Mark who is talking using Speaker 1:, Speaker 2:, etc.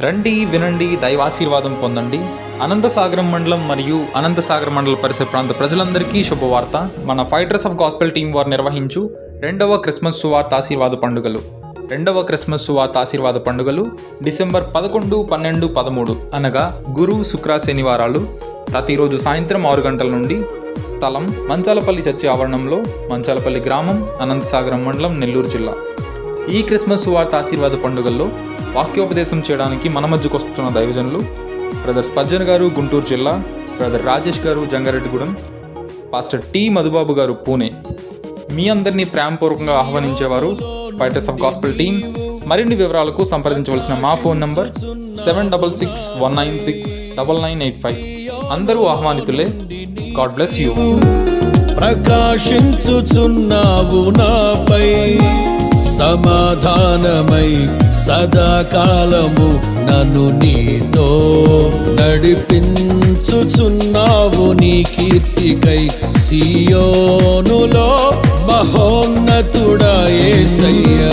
Speaker 1: రండి వినండి దైవాశీర్వాదం పొందండి. అనంతసాగరం మండలం మరియు అనంతసాగరం మండల పరిసర ప్రాంత ప్రజలందరికీ శుభవార్త. మన ఫైటర్స్ ఆఫ్ గాస్పెల్ టీం వారు నిర్వహించు రెండవ క్రిస్మస్ సువార్త ఆశీర్వాద పండుగలు. రెండవ క్రిస్మస్ సువార్త ఆశీర్వాద పండుగలు డిసెంబర్ పదకొండు పన్నెండు పదమూడు అనగా గురు శుక్ర శనివారాలు. ప్రతిరోజు సాయంత్రం ఆరు గంటల నుండి స్థలం మంచాలపల్లి చర్చి ఆవరణంలో మంచాలపల్లి గ్రామం అనంతసాగరం మండలం నెల్లూరు జిల్లా. ఈ క్రిస్మస్ వార్త ఆశీర్వాద పండుగల్లో వాక్యోపదేశం చేయడానికి మన మధ్యకు వస్తున్న దైవజనులు బ్రదర్ స్పజ్జన్ గారు గుంటూరు జిల్లా బ్రదర్ రాజేష్ గారు జంగారెడ్డిగూడెం పాస్టర్ టి మధుబాబు గారు పూణే. మీ అందరినీ ప్రేమపూర్వకంగా ఆహ్వానించేవారు ఫైటర్స్ ఆఫ్ గాస్పల్ టీం. మరిన్ని వివరాలకు సంప్రదించవలసిన మా phone number seven double six one nine six double nine eight five. అందరూ ఆహ్వానితులే. God bless you.
Speaker 2: ప్రకాశించుచున్నావు నా సమాధానమై సదాకాలము నన్ను నీతో నడిపించుచున్నావు నీ కీర్తికై సియోనులో మహోన్నతుడా ఏసయ్యా.